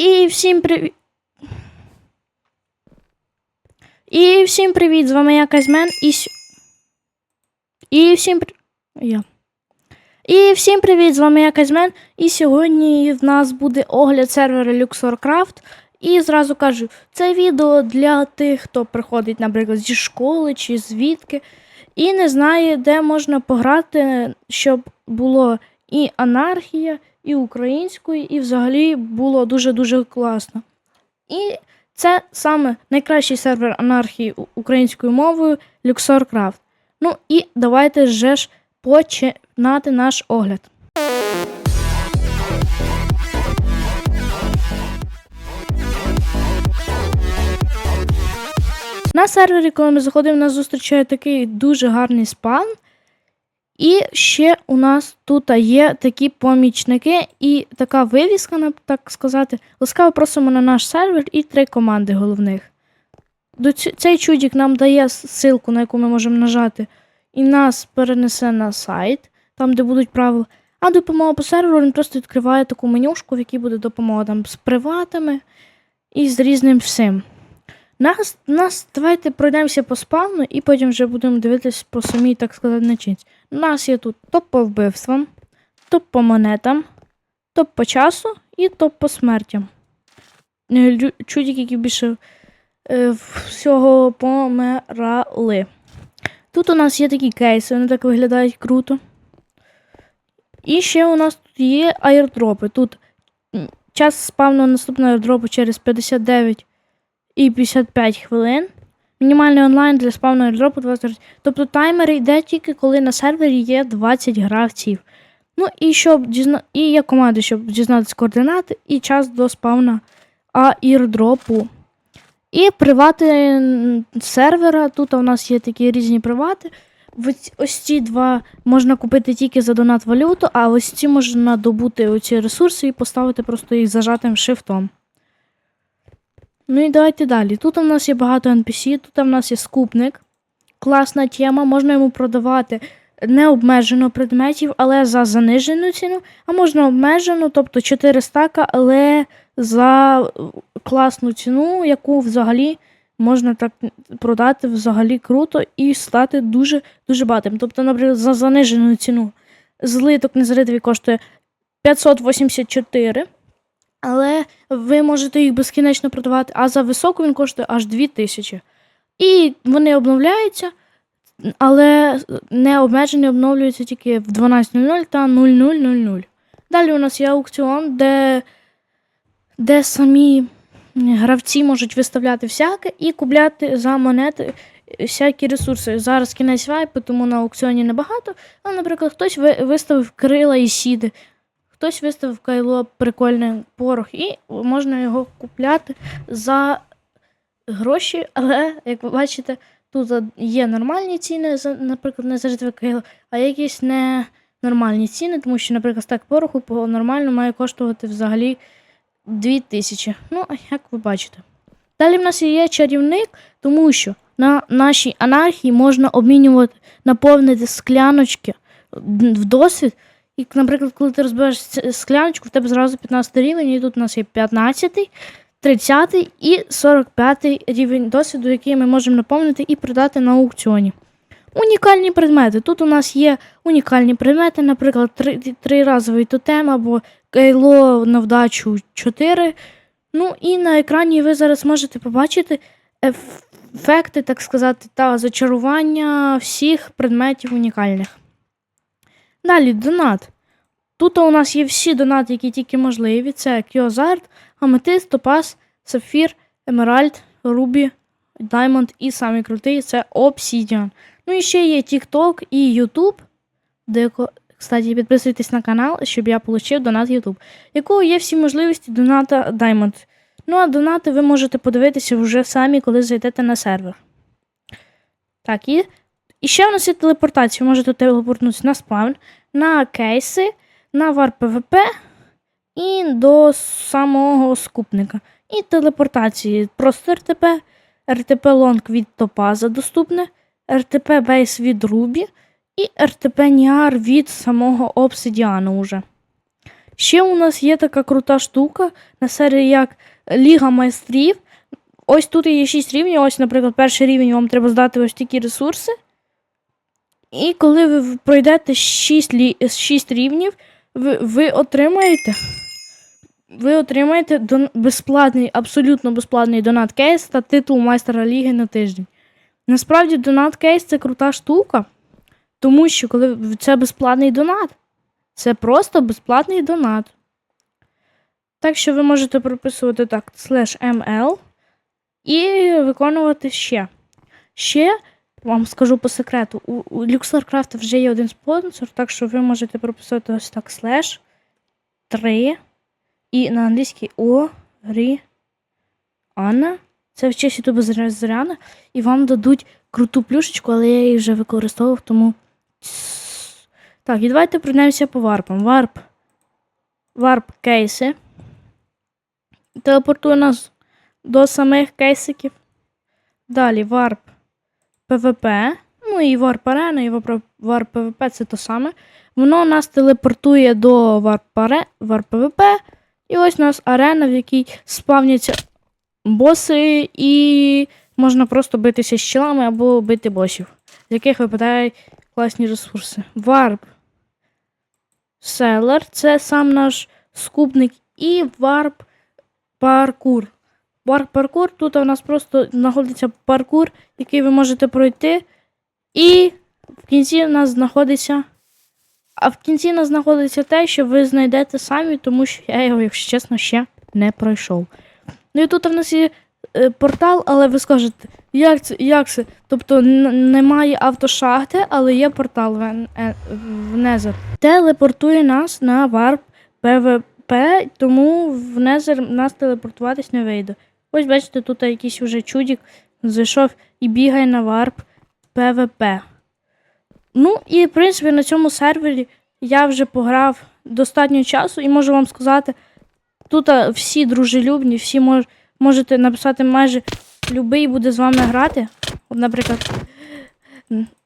І всім привіт. І всім привіт! З вами я Казьмен і. с- І всім при... Я. І всім привіт! З вами я Казьмен. І сьогодні в нас буде огляд сервера LuxorCraft. І зразу кажу, це відео для тих, хто приходить, наприклад, зі школи чи звідки, і не знає, де можна пограти, щоб було і анархія, і українською, і взагалі було дуже-дуже класно. І це саме найкращий сервер анархії українською мовою LuxorCraft. Ну і давайте вже ж починати наш огляд. На сервері, коли ми заходимо, нас зустрічає такий дуже гарний спан. І ще у нас тут є такі помічники і така вивіска, так сказати. Ласкаво просимо на наш сервер і три команди головних. Цей чудік нам дає ссылку, на яку ми можемо нажати, і нас перенесе на сайт, там, де будуть правила. А допомога по серверу він просто відкриває таку менюшку, в якій буде допомога там з приватами і з різним всім. Нас, нас давайте пройдемося по спавну і потім вже будемо дивитися по самій, так сказати, начинці. У нас є тут топ по вбивствам, топ по монетам, топ по часу і топ по смертям. Е, які більше е, всього помирали. Тут у нас є такі кейси, вони так виглядають круто. І ще у нас тут є аірдропи. Тут час спавну наступного аірдропу через 59 і 55 хвилин. Мінімальний онлайн для спавну аірдропу 20. Тобто таймер йде тільки коли на сервері є 20 гравців. Ну і щоб дізна... і є команди, щоб дізнатися координати і час до спавна аірдропу. І привати сервера. Тут у нас є такі різні привати. Ось ці два можна купити тільки за донат валюту, а ось ці можна добути оці ресурси і поставити просто їх зажатим шифтом. Ну і давайте далі. Тут у нас є багато NPC, тут у нас є скупник. Класна тема, можна йому продавати необмежено предметів, але за занижену ціну, а можна обмежено, тобто 4 стака, але за класну ціну, яку взагалі можна так продати взагалі круто і стати дуже дуже багатим. Тобто, наприклад, за занижену ціну злиток незритовий коштує 584, але ви можете їх безкінечно продавати, а за високу він коштує аж 2000. І вони обновляються, але не обмежені обновлюються тільки в 12.00 та 00.00. Далі у нас є аукціон, де, де самі гравці можуть виставляти всяке і купляти за монети всякі ресурси. Зараз кінець вайпу, тому на аукціоні небагато. Але, наприклад, хтось виставив крила і сіди, хтось виставив кайло прикольний порох, і можна його купляти за гроші. Але, як ви бачите, тут є нормальні ціни, за, наприклад, не завжди кайло, а якісь ненормальні ціни, тому що, наприклад, стак пороху по нормально має коштувати взагалі 2000. Ну, як ви бачите. Далі в нас є чарівник, тому що на нашій анархії можна обмінювати, наповнити скляночки в досвід. І, наприклад, коли ти розбереш скляночку, в тебе зразу 15 рівень, і тут у нас є 15, 30 і 45 рівень досвіду, який ми можемо наповнити і продати на аукціоні. Унікальні предмети. Тут у нас є унікальні предмети, наприклад, три, триразовий тотем або кайло на вдачу 4. Ну і на екрані ви зараз можете побачити ефекти, так сказати, та зачарування всіх предметів унікальних. Далі донат. Тут у нас є всі донати, які тільки можливі. Це Кіозарт, Аметист, Топаз, Сапфір, Емеральд, Рубі, Даймонд і самий крутий це Obsidian. Ну і ще є TikTok і YouTube, де, кстати, підписуйтесь на канал, щоб я отримав донат YouTube, якого є всі можливості доната Diamond. Ну, а донати ви можете подивитися вже самі, коли зайдете на сервер. Так, і, і ще у нас є телепортація. Можете телепортнутися на спавн, на кейси, на вар ПВП і до самого скупника. І телепортації. Просто РТП, РТП Лонг від Топаза доступне, РТП Бейс від Рубі і РТП Ніар від самого Обсидіану уже. Ще у нас є така крута штука на серії як Ліга майстрів. Ось тут є 6 рівнів. Ось, наприклад, перший рівень вам треба здати ось такі ресурси. І коли ви пройдете 6, лі... 6 рівнів, ви, ви отримаєте. Ви отримаєте дон... безплатний, абсолютно безплатний донат кейс та титул майстера ліги на тиждень. Насправді, донат кейс це крута штука, тому що коли це безплатний донат. Це просто безплатний донат. Так що ви можете прописувати так slash ml і виконувати ще. Ще вам скажу по секрету, у, у LuxorCraft вже є один спонсор, так що ви можете прописати ось так slash 3 і на англійській о, Анна. Це в честь ютубу Зоряна. І вам дадуть круту плюшечку, але я її вже використовував, тому. Так, і давайте пройдемося по варпам. Варп. Варп кейси. Телепортує нас до самих кейсиків. Далі варп ПВП. Ну і варп арена, і варп- варп ПВП це то саме. Воно нас телепортує до варп-ПВП. І ось у нас арена, в якій спавняться боси, і можна просто битися з челами або бити босів, з яких випадають класні ресурси. Варп. Селер це сам наш скупник і варп паркур. Варп паркур тут у нас просто знаходиться паркур, який ви можете пройти. І в кінці у нас знаходиться. А в кінці у нас знаходиться те, що ви знайдете самі, тому що я його, якщо чесно, ще не пройшов. Ну і тут в нас є е, портал, але ви скажете, як це? Як це? Тобто немає автошахти, але є портал в, Е- в Незер. Телепортує нас на варп ПВП, тому в Незер нас телепортуватись не вийде. Ось бачите, тут якийсь уже чудік зайшов і бігає на варп ПВП. Ну, і в принципі на цьому сервері я вже пограв достатньо часу і можу вам сказати, тут всі дружелюбні, всі мож, можете написати майже любий буде з вами грати. Наприклад,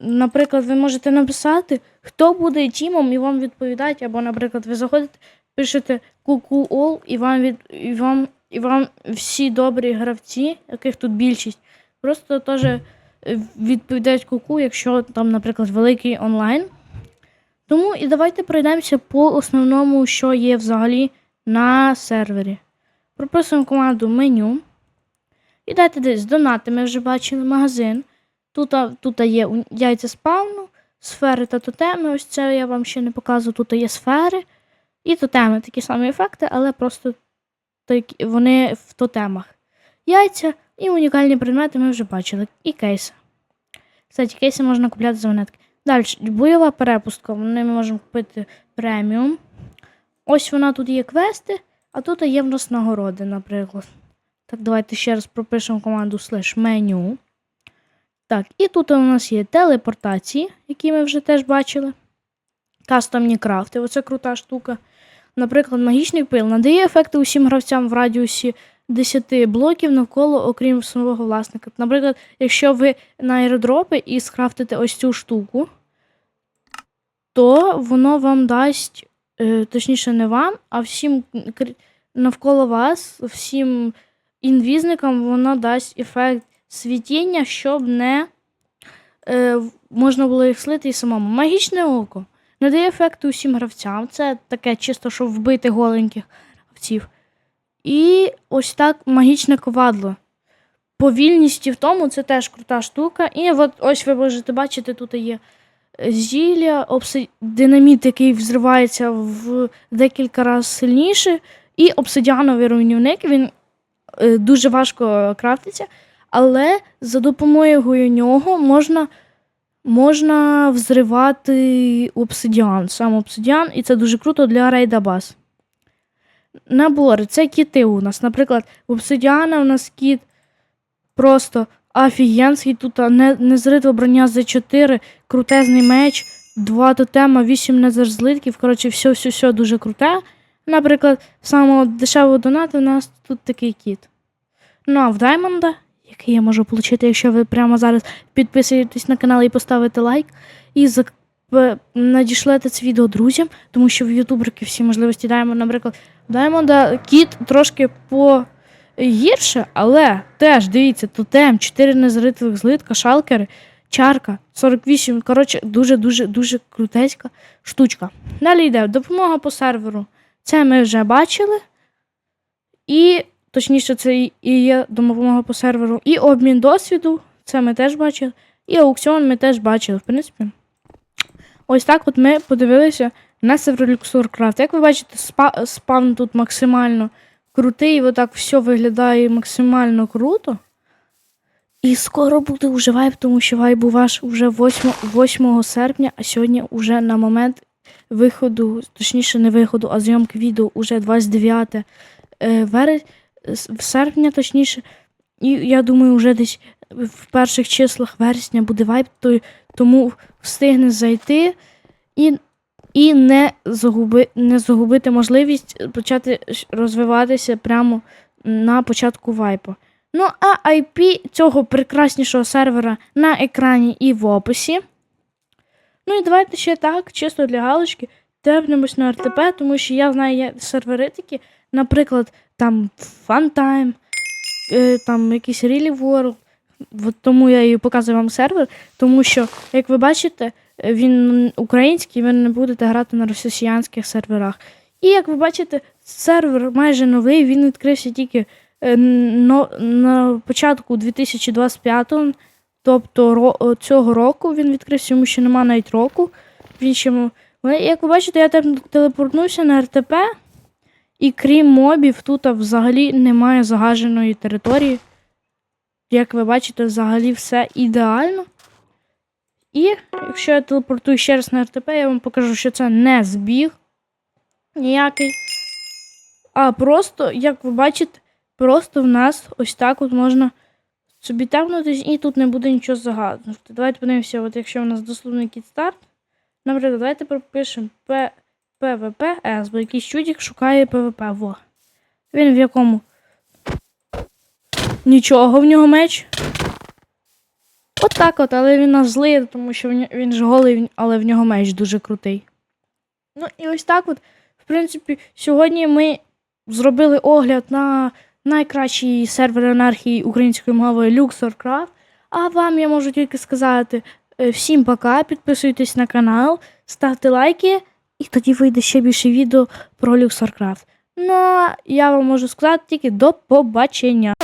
наприклад, ви можете написати, хто буде тімом, і вам відповідають, або, наприклад, ви заходите, пишете куку all, і вам від і вам, і вам всі добрі гравці, яких тут більшість, просто теж е, відповідають куку, якщо там, наприклад, великий онлайн. Тому і давайте пройдемося по основному, що є взагалі на сервері. Прописуємо команду меню. І дайте десь донати. Ми вже бачили магазин. Тут, тут є яйця спавну, сфери та тотеми. Ось це я вам ще не показував. Тут є сфери і тотеми. Такі самі ефекти, але просто такі, вони в тотемах. Яйця і унікальні предмети ми вже бачили. І кейси. Кстати, кейси можна купляти за монетки. Далі, бойова перепустка. Вони ми можемо купити преміум. Ось вона тут є квести, а тут є в нас нагороди, наприклад. Так, давайте ще раз пропишемо команду slash menu. Так, і тут у нас є телепортації, які ми вже теж бачили. Кастомні крафти, оце крута штука. Наприклад, магічний пил надає ефекти усім гравцям в радіусі 10 блоків навколо, окрім самого власника. Наприклад, якщо ви на аеродропи і скрафтите ось цю штуку, то воно вам дасть, е, точніше, не вам, а всім навколо вас, всім інвізникам воно дасть ефект світіння, щоб не е, можна було їх слити і самому. Магічне око надає ефекти усім гравцям. Це таке чисто, щоб вбити голеньких гравців. І ось так магічне ковадло. Повільність в тому це теж крута штука. І от ось ви можете бачити, тут є зілля, обси... динаміт, який взривається в декілька разів сильніше. І обсидіановий руйнівник, він е, дуже важко крафтиться, але за допомогою нього можна, можна взривати обсидіан, сам обсидіан, і це дуже круто для рейда баз. Набори це кіти у нас. Наприклад, в обсидіана у нас кіт просто офігенський. Тут незритва броня за 4, крутезний меч, 2 тотема, 8 незерзлитків. Коротше, все, все, все дуже круте. Наприклад, самого дешевого донату у нас тут такий кіт. Ну а в Даймонда, який я можу отримати, якщо ви прямо зараз підписуєтесь на канал і поставите лайк, і, надішлете це відео друзям, тому що в ютуберки всі можливості даємо, наприклад, Даймонда кіт трошки по гірше, але теж дивіться, тотем, 4 незаритових злитка, шалкери, чарка, 48. Коротше, дуже-дуже дуже крутецька штучка. Далі йде допомога по серверу. Це ми вже бачили. І, точніше, це і є допомога по серверу. І обмін досвіду, це ми теж бачили. І аукціон ми теж бачили, в принципі. Ось так от ми подивилися на Luxor Як ви бачите, спа- спавн тут максимально крутий, отак все виглядає максимально круто. І скоро буде вже вайб, тому що вайб у вас вже 8, 8 серпня, а сьогодні вже на момент виходу, точніше не виходу, а зйомки відео вже 29 е, вересня, в серпня, точніше. І я думаю, вже десь в перших числах вересня буде вайб, то, тому встигне зайти і, і не, загуби, не загубити можливість почати розвиватися прямо на початку вайпу. Ну, а IP цього прекраснішого сервера на екрані і в описі. Ну і давайте ще так, чисто для галочки, тепнемось на РТП, тому що я знаю є сервери такі, наприклад, там Funtime, е, там якийсь Really World. От тому я і показую вам сервер, тому що, як ви бачите, він український, ви не будете грати на росіянських серверах. І як ви бачите, сервер майже новий, він відкрився тільки е, на початку 2025 тобто цього року він відкрився, йому ще нема навіть року. Він ще, як ви бачите, я телепортнувся на РТП, і крім мобів, тут взагалі немає загаженої території. Як ви бачите, взагалі все ідеально. І якщо я телепортую ще раз на РТП, я вам покажу, що це не збіг ніякий. А просто, як ви бачите, просто в нас ось так от можна собі тягнутись, і тут не буде нічого загадувати. Давайте подивимося, от якщо у нас дословний кіт старт. Наприклад, давайте пропишемо П- PvP, бо якийсь чудик шукає PvP. Во. Він в якому? Нічого в нього меч. От так от, але він нас злий, тому що він, він ж голий, але в нього меч дуже крутий. Ну і ось так от, в принципі, сьогодні ми зробили огляд на найкращий сервер анархії українською мовою LuxorCraft. А вам я можу тільки сказати е, всім пока, підписуйтесь на канал, ставте лайки, і тоді вийде ще більше відео про LuxorCraft. Ну, а я вам можу сказати тільки до побачення.